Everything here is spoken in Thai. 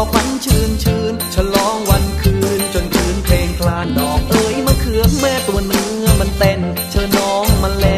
พอฝันชื่นชื่นฉลองวันคืน จนคืนเพลงคลานดอกเอ้ยมะเขือแม่ตัวเนื้อมันเต้น เชิญน้องมาเล่น